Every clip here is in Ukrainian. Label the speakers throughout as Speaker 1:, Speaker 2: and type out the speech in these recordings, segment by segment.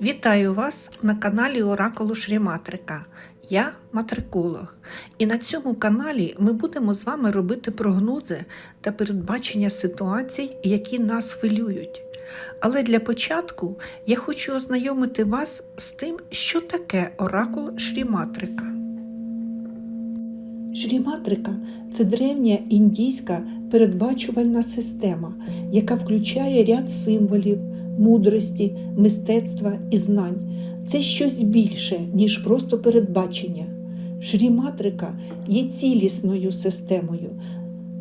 Speaker 1: Вітаю вас на каналі Оракулу Шріматрика. Я матриколог. І на цьому каналі ми будемо з вами робити прогнози та передбачення ситуацій, які нас хвилюють. Але для початку я хочу ознайомити вас з тим, що таке оракул Шріматрика. Шріматрика це древня індійська передбачувальна система, яка включає ряд символів, мудрості, мистецтва і знань. Це щось більше, ніж просто передбачення. Шріматрика є цілісною системою,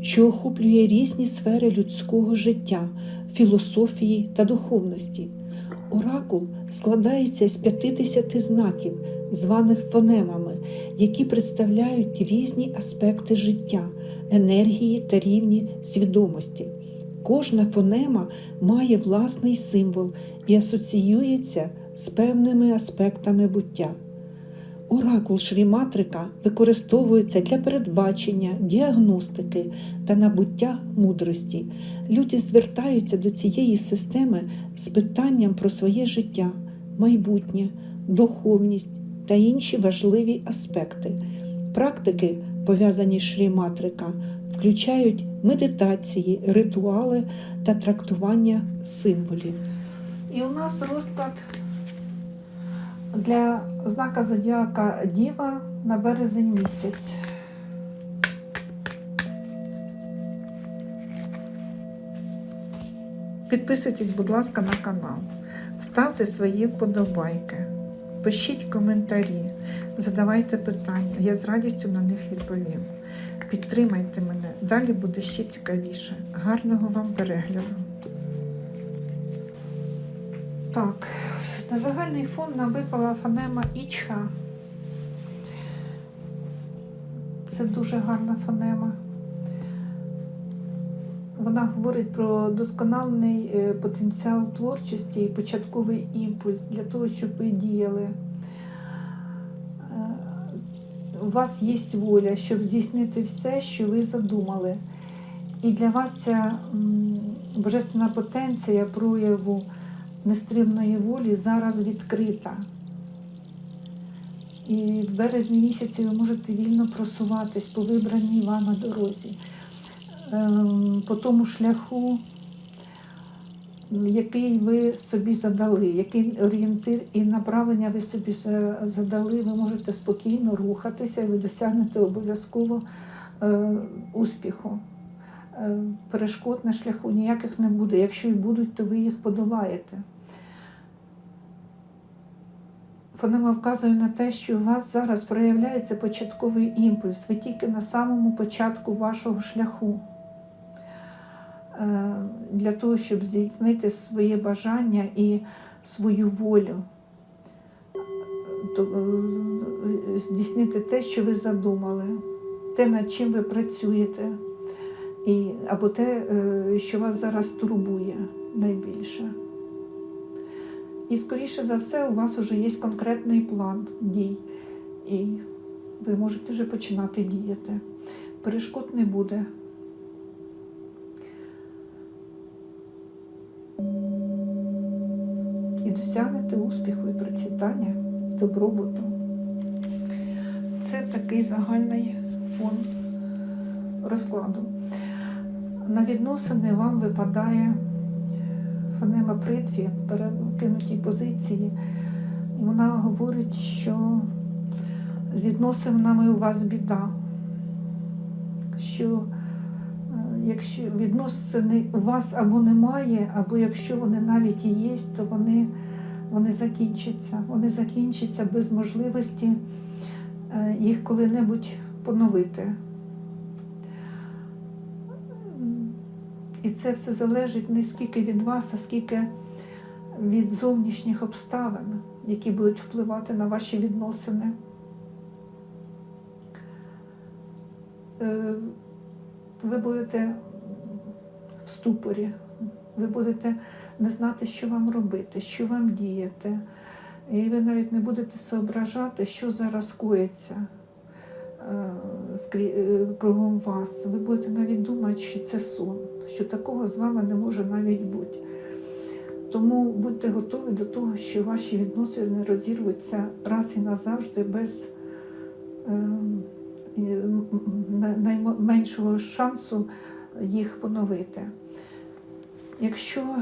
Speaker 1: що охоплює різні сфери людського життя, філософії та духовності. Оракул складається з 50 знаків, званих фонемами, які представляють різні аспекти життя, енергії та рівні свідомості. Кожна фонема має власний символ і асоціюється з певними аспектами буття. Оракул Шріматрика використовується для передбачення, діагностики та набуття мудрості. Люди звертаються до цієї системи з питанням про своє життя, майбутнє, духовність та інші важливі аспекти. Практики, пов'язані з Шріматрика, включають медитації, ритуали та трактування символів. І у нас розклад для знака зодіака Діва на березень місяць. Підписуйтесь, будь ласка, на канал, ставте свої вподобайки, пишіть коментарі, задавайте питання. Я з радістю на них відповім. Підтримайте мене, далі буде ще цікавіше. Гарного вам перегляду. Так, на загальний фон нам випала фонема Ічха. Це дуже гарна фонема. Вона говорить про досконалений е, потенціал творчості і початковий імпульс для того, щоб ви діяли. Е, У вас є воля, щоб здійснити все, що ви задумали. І для вас ця божественна потенція прояву нестримної волі зараз відкрита. І в березні місяці ви можете вільно просуватись по вибраній вами дорозі, по тому шляху, який ви собі задали, який орієнтир і направлення ви собі задали, ви можете спокійно рухатися і ви досягнете обов'язково е, успіху. Е, перешкод на шляху ніяких не буде. Якщо і будуть, то ви їх подолаєте. Фонема вказує на те, що у вас зараз проявляється початковий імпульс. Ви тільки на самому початку вашого шляху. Е, Для того, щоб здійснити своє бажання і свою волю, е, здійснити те, що ви задумали, те, над чим ви працюєте, або те, е, що вас зараз турбує найбільше. І, скоріше за все, у вас вже є конкретний план дій, і ви можете вже починати діяти. Перешкод не буде. І досягнете успіху і процвітання, добробуту. Це такий загальний фон розкладу. На відносини вам випадає фонема притві в перекинутій позиції. Вона говорить, що з відносинами у вас біда. Що якщо відносини у вас або немає, або якщо вони навіть і є, то вони, вони закінчаться. Вони закінчаться без можливості е, їх коли-небудь поновити. І це все залежить не скільки від вас, а скільки від зовнішніх обставин, які будуть впливати на ваші відносини. Ви будете в ступорі, ви будете не знати, що вам робити, що вам діяти. І ви навіть не будете соображати, що зараз коїться е, е, кругом вас. Ви будете навіть думати, що це сон, що такого з вами не може навіть бути. Тому будьте готові до того, що ваші відносини розірвуться раз і назавжди без ем, найменшого шансу їх поновити. Якщо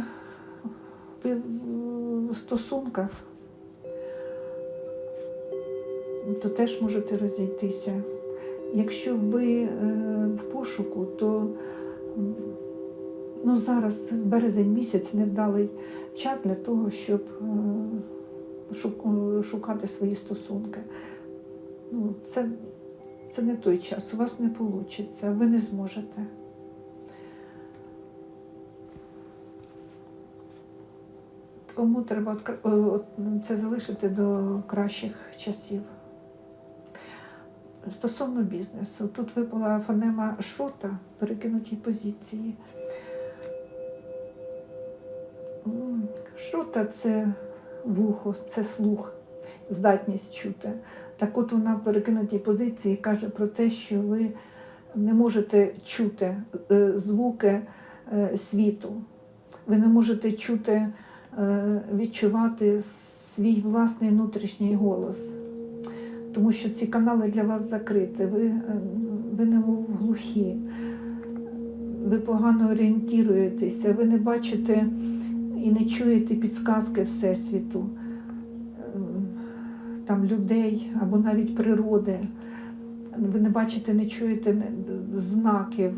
Speaker 1: ви в стосунках, то теж можете розійтися. Якщо ви е, в пошуку, то ну, зараз березень місяць невдалий час для того, щоб е, е, шукати свої стосунки. Ну, це, це не той час, у вас не вийде, ви не зможете. Тому треба е, от це залишити до кращих часів. Стосовно бізнесу, тут випала фонема шрота, перекинутій позиції. Шрота це вухо, це слух, здатність чути. Так от вона в перекинутій позиції каже про те, що ви не можете чути е, звуки е, світу. Ви не можете чути, е, відчувати свій власний внутрішній голос тому що ці канали для вас закриті. Ви, ви немов глухі, ви погано орієнтуєтеся, ви не бачите і не чуєте підсказки Всесвіту, там людей або навіть природи. Ви не бачите, не чуєте знаків.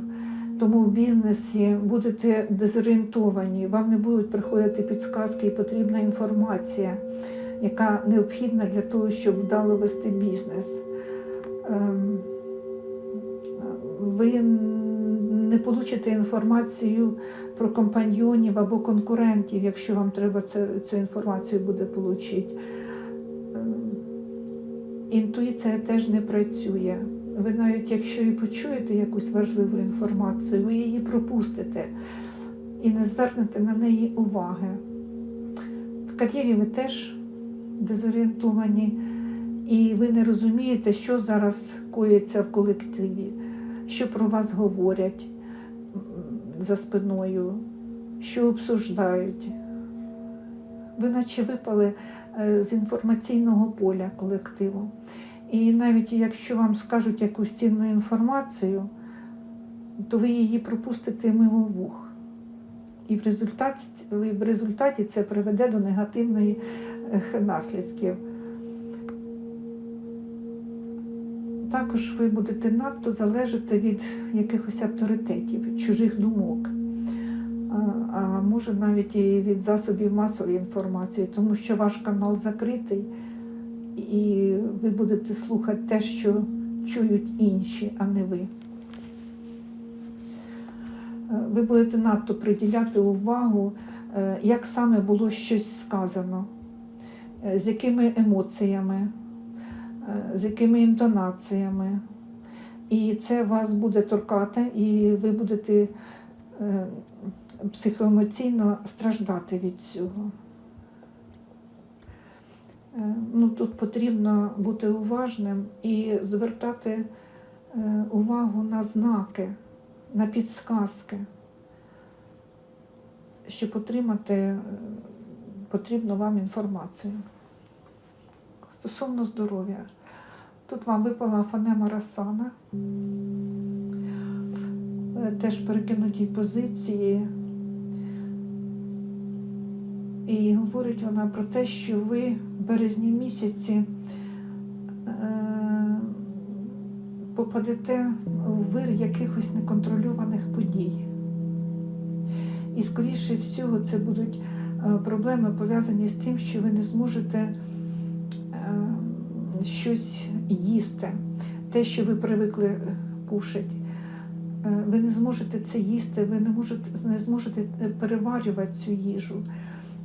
Speaker 1: Тому в бізнесі будете дезорієнтовані, вам не будуть приходити підсказки і потрібна інформація яка необхідна для того, щоб вдало вести бізнес. Ем, Ви не получите інформацію про компаньйонів або конкурентів, якщо вам треба цю інформацію буде отримати. Інтуїція теж не працює. Ви навіть якщо і почуєте якусь важливу інформацію, ви її пропустите і не звернете на неї уваги. В кар'єрі ви теж дезорієнтовані, і ви не розумієте, що зараз коїться в колективі, що про вас говорять за спиною, що обсуждають. Ви наче випали е, з інформаційного поля колективу. І навіть якщо вам скажуть якусь цінну інформацію, то ви її пропустите мимо вух. І в результаті, в результаті це приведе до негативної ех, наслідків. Також ви будете надто залежати від якихось авторитетів, чужих думок, а, а може навіть і від засобів масової інформації, тому що ваш канал закритий, і ви будете слухати те, що чують інші, а не ви. Е, Ви будете надто приділяти увагу, е, як саме було щось сказано е, з якими емоціями, е, з якими інтонаціями. І це вас буде торкати, і ви будете е, психоемоційно страждати від цього. Е, Ну, тут потрібно бути уважним і звертати е, увагу на знаки, на підсказки, щоб отримати е, потрібну вам інформацію. Стосовно здоров'я. Тут вам випала фонема Расана, теж в перекинутій позиції. І говорить вона про те, що ви в березні місяці е, попадете в вир якихось неконтрольованих подій. І, скоріше всього, це будуть е, проблеми пов'язані з тим, що ви не зможете е, щось їсти, те, що ви привикли кушати. Ви не зможете це їсти, ви не, можете, не зможете переварювати цю їжу.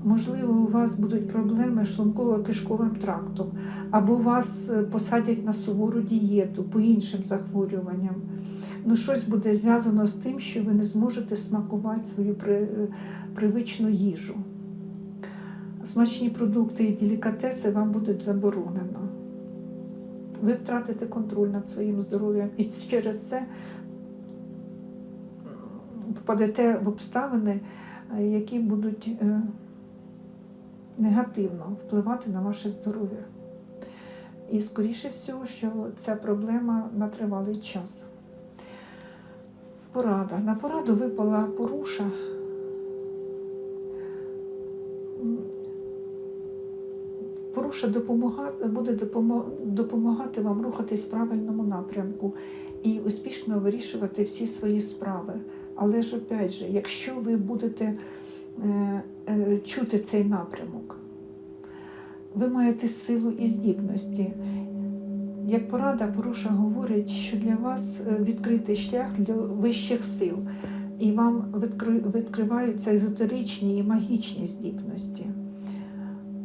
Speaker 1: Можливо, у вас будуть проблеми з шлунково-кишковим трактом, або вас е, посадять на сувору дієту по іншим захворюванням. Ну, щось буде зв'язано з тим, що ви не зможете смакувати свою при, привичну їжу. Смачні продукти і делікатеси вам будуть заборонено. Ви втратите контроль над своїм здоров'ям і через це попадете в обставини, е, які будуть е, негативно впливати на ваше здоров'я. І скоріше всього, що ця проблема на тривалий час. Порада. На пораду випала поруша. Поруша допомога, буде допомагати вам рухатись в правильному напрямку і успішно вирішувати всі свої справи. Але ж опять же, якщо ви будете чути цей напрямок, ви маєте силу і здібності. Як порада, Поруша говорить, що для вас е, відкритий шлях для вищих сил, і вам відкриваються езотеричні і магічні здібності,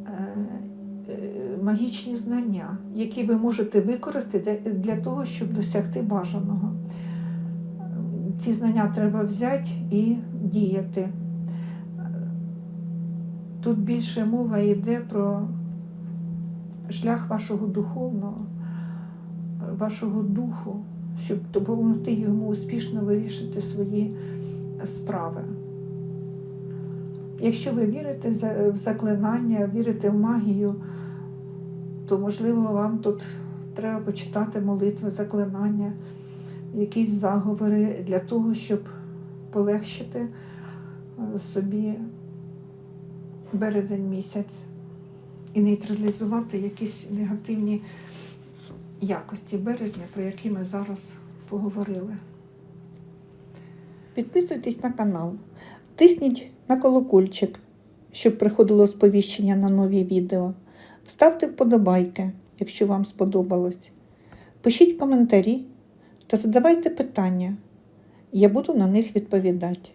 Speaker 1: Е, е, магічні знання, які ви можете використати для того, щоб досягти бажаного. Ці знання треба взяти і діяти. Тут більше мова йде про шлях вашого духовного, вашого духу, щоб допомогти йому успішно вирішити свої справи. Якщо ви вірите в заклинання, вірите в магію, то можливо вам тут треба почитати молитви, заклинання, якісь заговори для того, щоб полегшити е, собі березень місяць і нейтралізувати якісь негативні якості березня, про які ми зараз поговорили. Підписуйтесь на канал, тисніть на колокольчик, щоб приходило сповіщення на нові відео. Ставте вподобайки, якщо вам сподобалось. Пишіть коментарі та задавайте питання. Я буду на них відповідати.